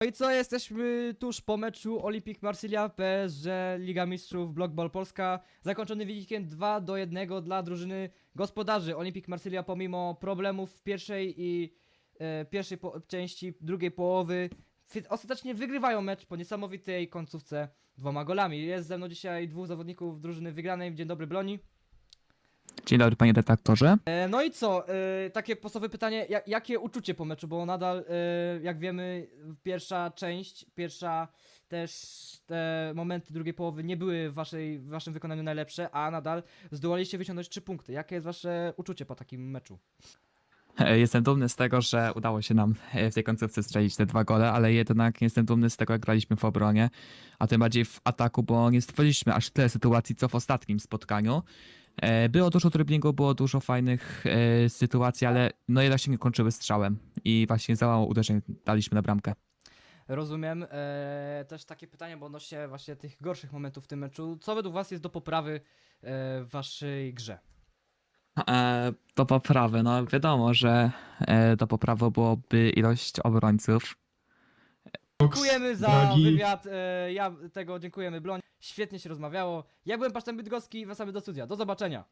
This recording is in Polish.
No i co, jesteśmy tuż po meczu Olympic Marsylia PSG Liga Mistrzów Blockball Polska. Zakończony wynikiem 2 do 1 dla drużyny gospodarzy. Olympic Marsylia pomimo problemów w pierwszej i e, pierwszej części drugiej połowy ostatecznie wygrywają mecz po niesamowitej końcówce dwoma golami. Jest ze mną dzisiaj dwóch zawodników drużyny wygranej. Dzień dobry Bloni. Dzień dobry panie redaktorze. E, No i co, e, takie podstawowe pytanie, ja, jakie uczucie po meczu, bo nadal, e, jak wiemy, pierwsza część, pierwsza też te momenty drugiej połowy nie były w, waszej, w waszym wykonaniu najlepsze, a nadal zdołaliście wyciągnąć trzy punkty. Jakie jest wasze uczucie po takim meczu? E, Jestem dumny z tego, że udało się nam e, w tej końcówce strzelić te dwa gole, ale jednak nie jestem dumny z tego, jak graliśmy w obronie, a tym bardziej w ataku, bo nie stworzyliśmy aż tyle sytuacji, co w ostatnim spotkaniu. E, Było dużo driblingu, było dużo fajnych e, sytuacji, ale no jednak się nie kończyły strzałem i właśnie za mało uderzeń daliśmy na bramkę. Rozumiem. E, też takie pytanie, bo odnośnie właśnie tych gorszych momentów w tym meczu. Co według was jest do poprawy e, w waszej grze? E, do poprawy, no wiadomo, że e, do poprawy byłoby ilość obrońców, Dziękujemy za Dragi. wywiad. E, ja tego dziękujemy Bloń. Świetnie się rozmawiało. Ja byłem Pasztem Bydgoski, wracamy do studia. Do zobaczenia.